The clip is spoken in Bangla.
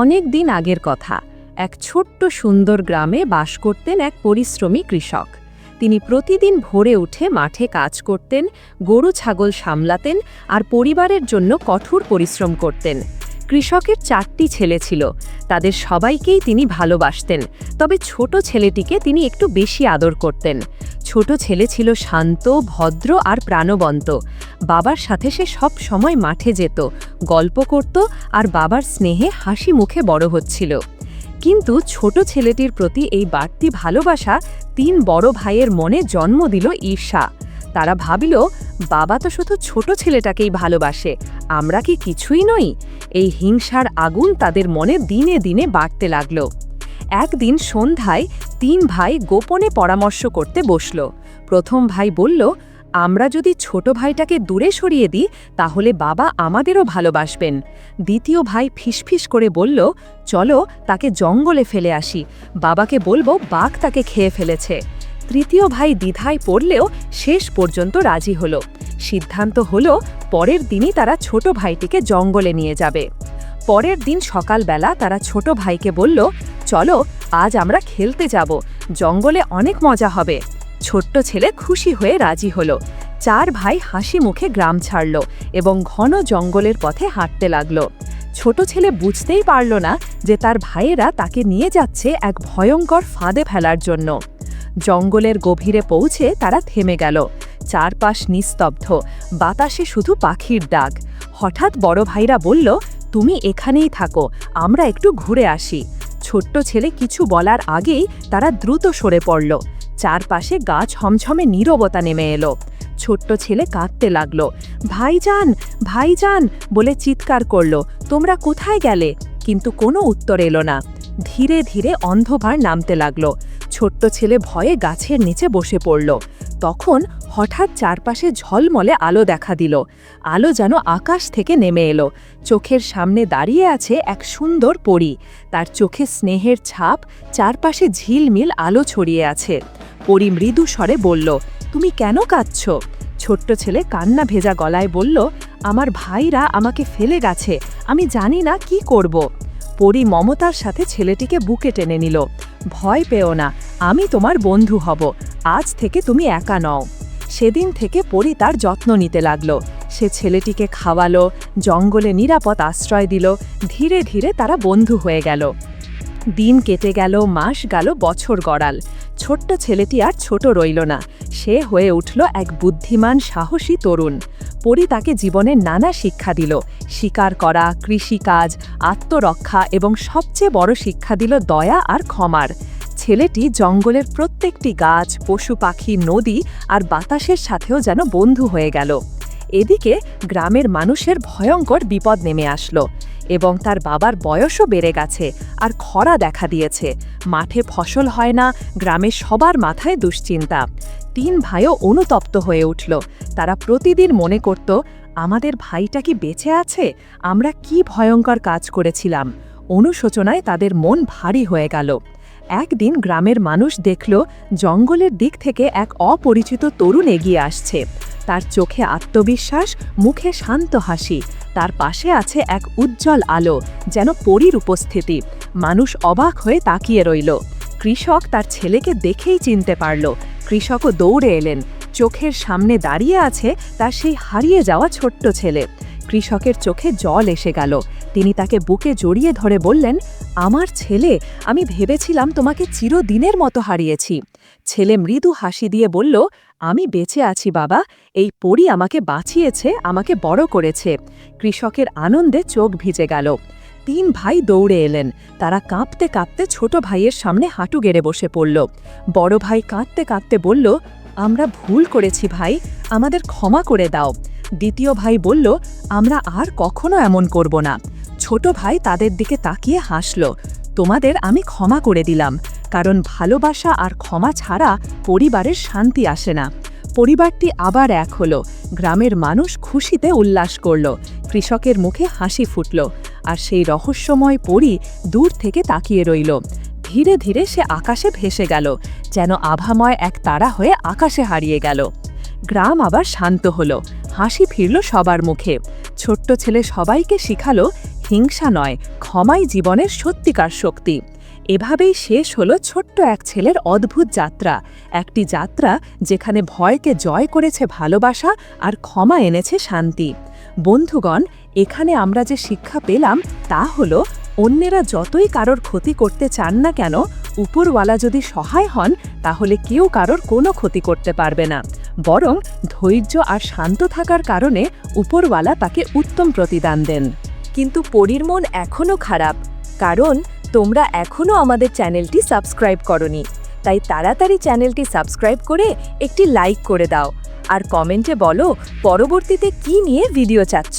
অনেক দিন আগের কথা। এক ছোট্ট সুন্দর গ্রামে বাস করতেন এক পরিশ্রমী কৃষক। তিনি প্রতিদিন ভোরে উঠে মাঠে কাজ করতেন, গরু ছাগল সামলাতেন আর পরিবারের জন্য কঠোর পরিশ্রম করতেন। কৃষকের চারটি ছেলে ছিল। তাদের সবাইকেই তিনি ভালোবাসতেন। তবে ছোট ছেলেটিকে তিনি একটু বেশি আদর করতেন। ছোট ছেলে ছিল শান্ত, ভদ্র আর প্রাণবন্ত। বাবার সাথে সে সব সময় মাঠে যেত, গল্প করত আর বাবার স্নেহে হাসি মুখে বড় হচ্ছিল। কিন্তু ছোট ছেলেটির প্রতি এই বাড়তি ভালোবাসা তিন বড় ভাইয়ের মনে জন্ম দিল ঈর্ষা। তারা ভাবিল, বাবা তো শুধু ছোট ছেলেটাকেই ভালোবাসে আমরা কি কিছুই নই? এই হিংসার আগুন তাদের মনে দিনে দিনে বাড়তে লাগল। একদিন সন্ধ্যায় তিন ভাই গোপনে পরামর্শ করতে বসল। প্রথম ভাই বলল, আমরা যদি ছোট ভাইটাকে দূরে সরিয়ে দিই, তাহলে বাবা আমাদেরও ভালোবাসবেন। দ্বিতীয় ভাই ফিসফিস করে বলল, চলো তাকে জঙ্গলে ফেলে আসি। বাবাকে বলব বাঘ তাকে খেয়ে ফেলেছে। তৃতীয় ভাই দ্বিধায় পড়লেও শেষ পর্যন্ত রাজি হলো। সিদ্ধান্ত হলো পরের দিনই তারা ছোট ভাইটিকে জঙ্গলে নিয়ে যাবে। পরের দিন সকালবেলা তারা ছোট ভাইকে বলল, চলো, আজ আমরা খেলতে যাব। জঙ্গলে অনেক মজা হবে। ছোট্ট ছেলে খুশি হয়ে রাজি হলো। চার ভাই হাসি মুখে গ্রাম ছাড়ল এবং ঘন জঙ্গলের পথে হাঁটতে লাগল। ছোট ছেলে বুঝতেই পারল না যে তার ভাইয়েরা তাকে নিয়ে যাচ্ছে এক ভয়ঙ্কর ফাঁদে ফেলার জন্য। জঙ্গলের গভীরে পৌঁছে তারা থেমে গেল। চারপাশ নিস্তব্ধ। বাতাসে শুধু পাখির ডাক। হঠাৎ বড় ভাইরা বলল, তুমি এখানেই থাকো, আমরা একটু ঘুরে আসি। ছোট্ট ছেলে কিছু বলার আগেই তারা দ্রুত সরে পড়ল। চারপাশে গা ছমছমে নীরবতা নেমে এলো। ছোট্ট ছেলে কাঁদতে লাগল, ভাইজান ভাইজান! বলে চিৎকার করল, তোমরা কোথায় গেলে? কিন্তু কোনো উত্তর এলো না। ধীরে ধীরে অন্ধকার নামতে লাগল। ছোট্ট ছেলে ভয়ে গাছের নিচে বসে পড়ল। তখন হঠাৎ চারপাশে ঝলমলে আলো দেখা দিল। আলো যেন আকাশ থেকে নেমে এলো। চোখের সামনে দাঁড়িয়ে আছে এক সুন্দর পরী। তার চোখে স্নেহের ছাপ, চারপাশে ঝিলমিল আলো ছড়িয়ে আছে। পরী মৃদু স্বরে বলল, তুমি কেন কাঁদছ? ছোট্ট ছেলে কান্না ভেজা গলায় বলল, আমার ভাইরা আমাকে ফেলে গেছে। আমি জানি না কি করব। পরি মমতার সাথে ছেলেটিকে বুকে টেনে নিল। ভয় পেও না। আমি তোমার বন্ধু হব। আজ থেকে তুমি একা নও। সেদিন থেকে পরি তার যত্ন নিতে লাগল। সে ছেলেটিকে খাওয়ালো, জঙ্গলে নিরাপদ আশ্রয় দিল, ধীরে ধীরে তারা বন্ধু হয়ে গেল। দিন কেটে গেল, মাস গেল, বছর গড়াল। ছোট্ট ছেলেটি আর ছোট রইল না। সে হয়ে উঠল এক বুদ্ধিমান, সাহসী তরুণ। পরি তাকে জীবনের নানা শিক্ষা দিল। শিকার করা, কৃষিকাজ, আত্মরক্ষা এবং সবচেয়ে বড় শিক্ষা দিল দয়া আর ক্ষমার। ছেলেটি জঙ্গলের প্রত্যেকটি গাছ, পশু পাখি, নদী আর বাতাসের সাথেও যেন বন্ধু হয়ে গেল। এদিকে গ্রামের মানুষের ভয়ঙ্কর বিপদ নেমে আসলো এবং তার বাবার বয়সও বেড়ে গেছে আর খরা দেখা দিয়েছে। মাঠে ফসল হয় না গ্রামের সবার মাথায় দুশ্চিন্তা। তিন ভাইও অনুতপ্ত হয়ে উঠল। তারা প্রতিদিন মনে করত, আমাদের ভাইটা কি বেঁচে আছে? আমরা কি ভয়ঙ্কর কাজ করেছিলাম? অনুশোচনায় তাদের মন ভারী হয়ে গেল। একদিন গ্রামের মানুষ দেখল জঙ্গলের দিক থেকে এক অপরিচিত তরুণ এগিয়ে আসছে। তার চোখে আত্মবিশ্বাস, মুখে শান্ত হাসি। তার পাশে আছে এক উজ্জ্বল আলো, যেন পরীর উপস্থিতি। মানুষ অবাক হয়ে তাকিয়ে রইল। কৃষক তার ছেলেকে দেখেই চিনতে পারল। কৃষকও দৌড়ে এলেন। চোখের সামনে দাঁড়িয়ে আছে তার সেই হারিয়ে যাওয়া ছোট্ট ছেলে। কৃষকের চোখে জল এসে গেল। তিনি তাকে বুকে জড়িয়ে ধরে বললেন, আমার ছেলে, আমি ভেবেছিলাম তোমাকে চিরদিনের মতো হারিয়েছি। ছেলে মৃদু হাসি দিয়ে বলল, আমি বেঁচে আছি বাবা, এই পরি আমাকে বাঁচিয়েছে, আমাকে বড় করেছে। কৃষকের আনন্দে চোখ ভিজে গেল। তিন ভাই দৌড়ে এলেন। তারা কাঁপতে কাঁপতে ছোট ভাইয়ের সামনে হাঁটু গেড়ে বসে পড়ল। বড় ভাই কাঁদতে কাঁদতে বলল, আমরা ভুল করেছি ভাই, আমাদের ক্ষমা করে দাও। দ্বিতীয় ভাই বলল, আমরা আর কখনো এমন করব না। ছোট ভাই তাদের দিকে তাকিয়ে হাসল। তোমাদের আমি ক্ষমা করে দিলাম, কারণ ভালোবাসা আর ক্ষমা ছাড়া পরিবারের শান্তি আসে না। পরিবারটি আবার এক হলো, গ্রামের মানুষ খুশিতে উল্লাস করল, কৃষকের মুখে হাসি ফুটল, আর সেই রহস্যময় পরি দূর থেকে তাকিয়ে রইল। ধীরে ধীরে সে আকাশে ভেসে গেল, যেন আভাময় এক তারা হয়ে আকাশে হারিয়ে গেল। গ্রাম আবার শান্ত হলো, হাসি ফিরল সবার মুখে। ছোট্ট ছেলে সবাইকে শিখালো হিংসা নয়, ক্ষমাই জীবনের সত্যিকার শক্তি। এভাবেই শেষ হলো ছোট্ট এক ছেলের অদ্ভুত যাত্রা। একটি যাত্রা যেখানে ভয়কে জয় করেছে ভালোবাসা আর ক্ষমা এনেছে শান্তি। বন্ধুগণ, এখানে আমরা যে শিক্ষা পেলাম তা হলো, অন্যেরা যতই কারোর ক্ষতি করতে চান না কেন, উপরওয়ালা যদি সহায় হন, তাহলে কেউ কারোর কোনো ক্ষতি করতে পারবে না। বরং ধৈর্য আর শান্ত থাকার কারণে উপরওয়ালা তাকে উত্তম প্রতিদান দেন। কিন্তু পরীর মন এখনও খারাপ। কারণ তোমরা এখনও আমাদের চ্যানেলটি সাবস্ক্রাইব করনি। তাই তাড়াতাড়ি চ্যানেলটি সাবস্ক্রাইব করে একটি লাইক করে দাও। আর কমেন্টে বলো পরবর্তীতে কি নিয়ে ভিডিও চাচ্ছ।